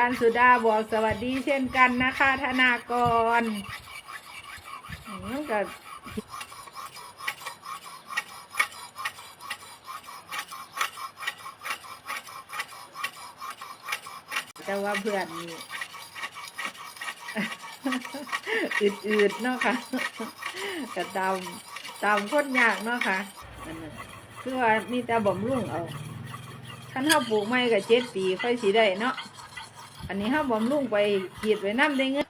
การสุดาบอกสวัสดีเช่นกันนะคะ ธนากรอืมก็แต่ว่าเพื่อนนี่อืดๆเนาะค่ะก็ตามตามคนยากเนาะค่ะอันนั้นคือว่ามีแต่บ่มรุ่งเอาคันเฮาปลูกไม้ก็เจ็ดปีค่อยสิได้เนาะ อันนี้เฮาบ่มรุ่งไปกีดไว้น้ำได้เงิน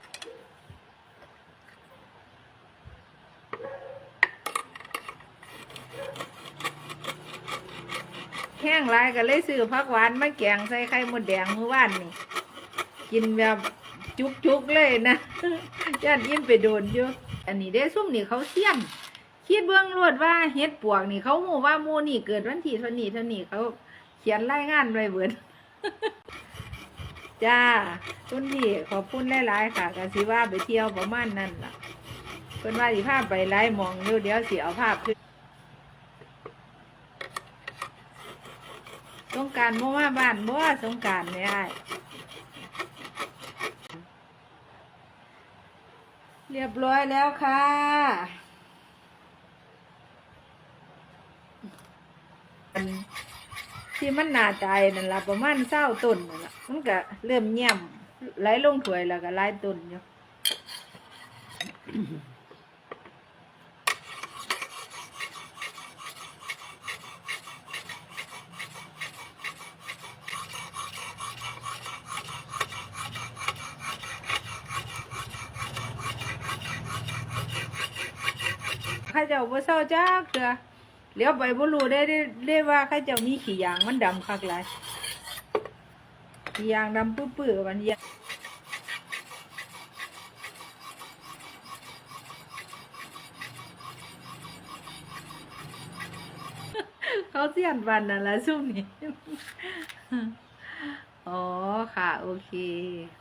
แห้งลายก็เลยซื้อผักหวานมาแกงใส่ไข่มดแดงมื่อวานนี่ กินแบบจุกๆเลยนะย่านยิ้มไปโดนอยู่อันนี้ได้ซุ่มนี่เขาเสี่ยมคิดเบื้องรวดว่าเฮ็ดปวกนี่เขาหูว่าหมูนี่เกิดวันที่เท่านี้เท่านี้เขาเขียนรายงานไว้เบิด จ้าคุณพี่ขอบคุณหลายๆค่ะก็สิว่าไปเที่ยวประมาณนั้นล่ะเพิ่นว่าสิพาไปไล่มองอยู่เดี๋ยวสิเอาภาพขึ้นสงการบ่มาบ้านบ่สงการไม่ได้เรียบร้อยแล้วค่ะ อัน ที่มันหนาใจนั่นละประมาณเศร้าต้นนั่นละมันก็เริ่มเงียบไหลลงถ้วยแล้วก็ไหลต้นอยู่ข้าเจ้าบ่เศร้าจักเถื่อ เลี้ยวไปบ่รู้ได้ได้ได้ว่าข้าเจ้ามีขี้ยางมันดำคักหลายขี้ยางดำปื้อๆมันยางเขาเสียนวันนั่นละช่วงนี้ อ๋อค่ะ โอเค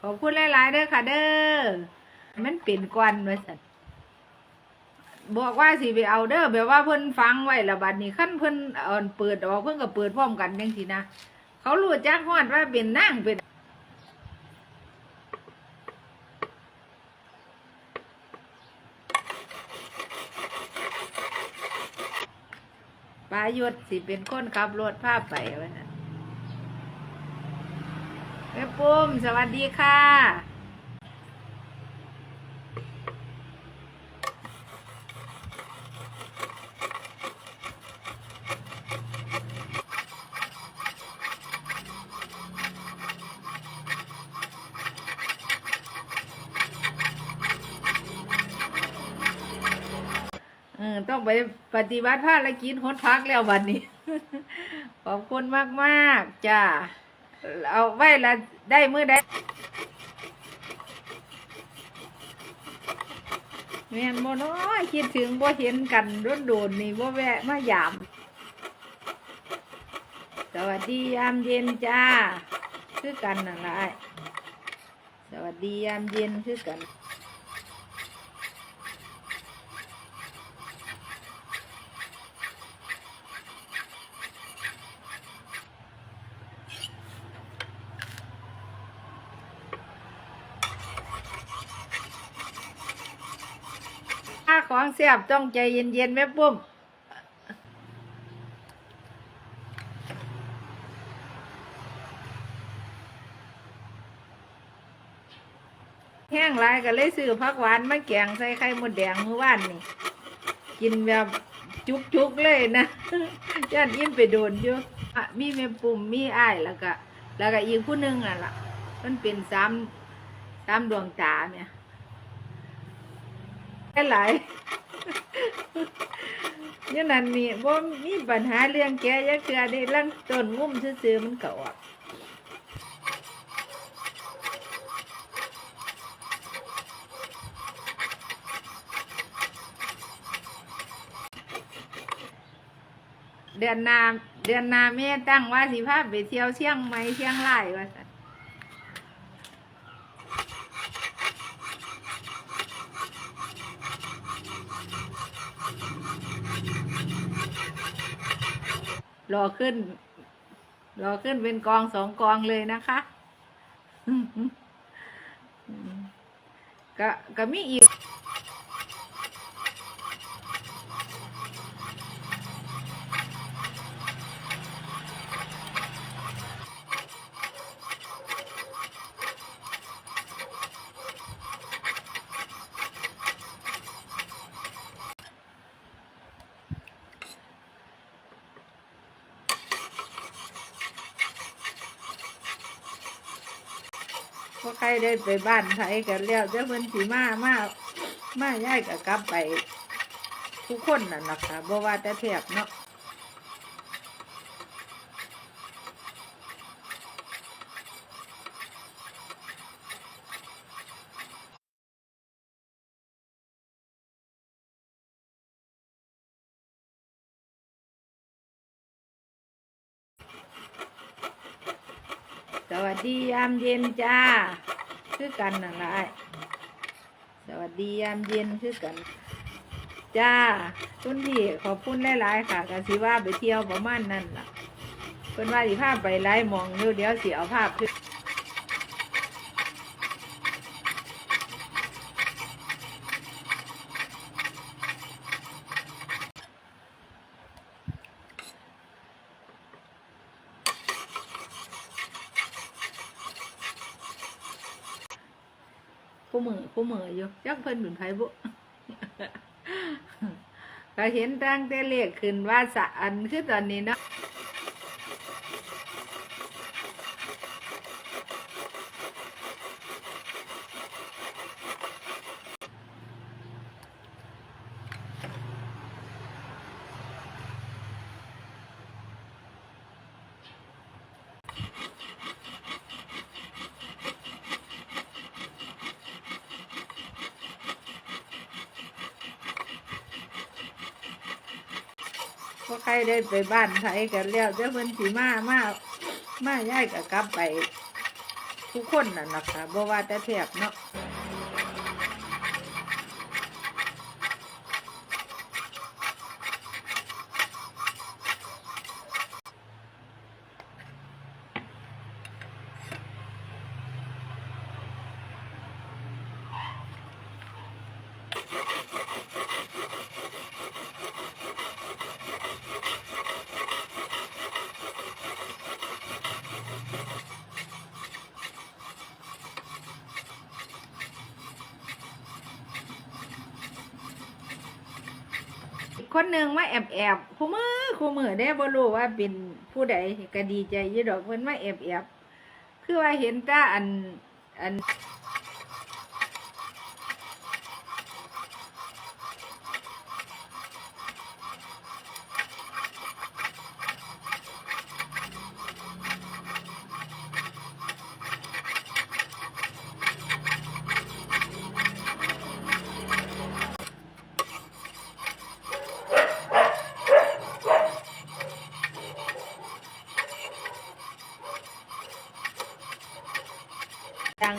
ขอบคุณหลาย ๆ เด้อค่ะ เด้อ มันเป็นกวนว่าสัน บอกว่าสิไปเอาเด้อแบบว่าเพิ่นฟังไว้ละบัดนี้ขั้นเพิ่นเอาเปิดออกเพิ่นก็เปิดพร้อมกันจังสินะเขารู้จักฮอดว่าเป็นนางเป็นปายุดสิเป็นคนขับรถพาพไปวันนั้นแม่ปุ้มสวัสดีค่ะ ต้องไปปฏิบัติภารกิจหดพักแล้ววันนี้ ขอบคุณมากมากๆจ้าเอาไว้ละได้เมื่อได้แม่นบ่น้อยคิดถึงบ่เห็นกันรุ่นโดนนี่บ่แวะมายาม สวัสดียามเย็นจ้า คือกันนั่นละอ้ายสวัสดียามเย็นคือกันาของเสียบต้องใจเย็นๆแม่ปุ้มแห้งหลายก็เลยซื้อผักหวานมาแกงใส่ไข่มดแดงเมื่อวานนี่ กินแบบจุกๆเลยนะย่านยิ้มไปโดนอยู่อะมีแม่ปุ่มมีอ้ายแล้วก็ แล้วก็อีกผู้หนึงอะล่ะ มันเป็นสามสามดวงตาเนี่ย หลายยันนั้นนี่บ่มีปัญหาเรื่องแกยักเทือได้ลังต้นงุ่มซื่อๆมันก็ออกเดือนนาเดือนนาแม่ตั้งว่าสิพาพไปเที่ยวเชียงใหม่เชียงรายว่าซั่น รอขึ้น รอขึ้นเป็นกองสองกองเลยนะคะ ก็ก็มีอีก ครได้ไปบ้านไผกันแล้วเจ้าเพิ่นสีมามามาย้ายกับกลับไปทุกคนน่ะนะคะบ่ว่าแต่แถบเนาะ สวัสดียามเย็นจ้า คือกันนั่นแหละสวัสดียามเย็นคือกัน จ้าคุณพี่ขอบคุณหลายๆค่ะกสิว่าไปเที่ยวประมาณนั้นล่ะเพิ่นว่าสิภาพไปไล่มองอยู่เดี๋ยวสิเอาภาพ ผู้มือผู้มืออยู่ยักเพิ่นเป็นไผบุก็เห็นตั้งแต่เลขขึ้นว่าสะอันคือตอนนี้เนาะ พอใครได้ไปบ้านไทยกันแล้วเจ้าเพิ่นสีมามามาย้ายกับกลับไปทุกคนน่ะนะคะบ่ว่าแต่แถบเนาะ คนหนึ่งว่าแอบแอบคู่มือคู่มือได้บ่รู้ว่าเป็นผู้ใดก็ดีใจยี่ดอกเพิ่นมาแอบแอบคือว่าเห็นตาอันอัน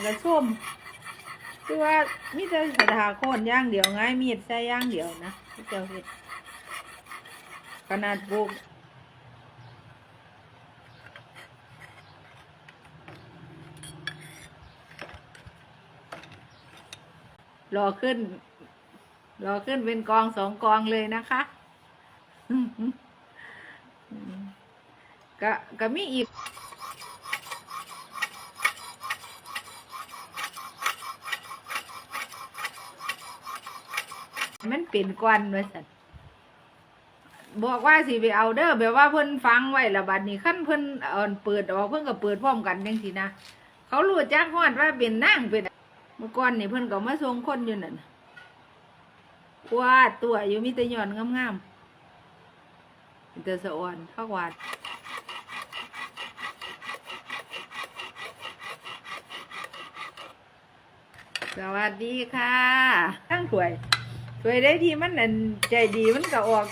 กระส้มคือว่ามีแต่สถาโคนย่างเดียวง่ายมีดใส่ย่างเดียวนะที่เจ้าเห็ดขนาดปลูกรอขึ้นรอขึ้นเป็นกองสองกองเลยนะคะ ก็ก็มีอีก มันเป็นก้อนว่าสันบอกว่าสิไปเอาเด้อแบบว่าเพิ่นฟังไว้ละบัดนี้ขั้นเพิ่นเอาเปิดออกเพิ่นก็เปิดพร้อมกันจังซี่นะเขารู้จักฮอดว่าเป็นนางเป็นเมื่อก่อนนี่เพิ่นก็มาส่งคนอยู่นั่นน่ะกวาดตัวอยู่มีแต่หย่อนงามๆแต่สะอ่อนเท่าวาดสวัสดีค่ะทั้งถวย ถวยได้ที่มันอันใจดีมันก็ออก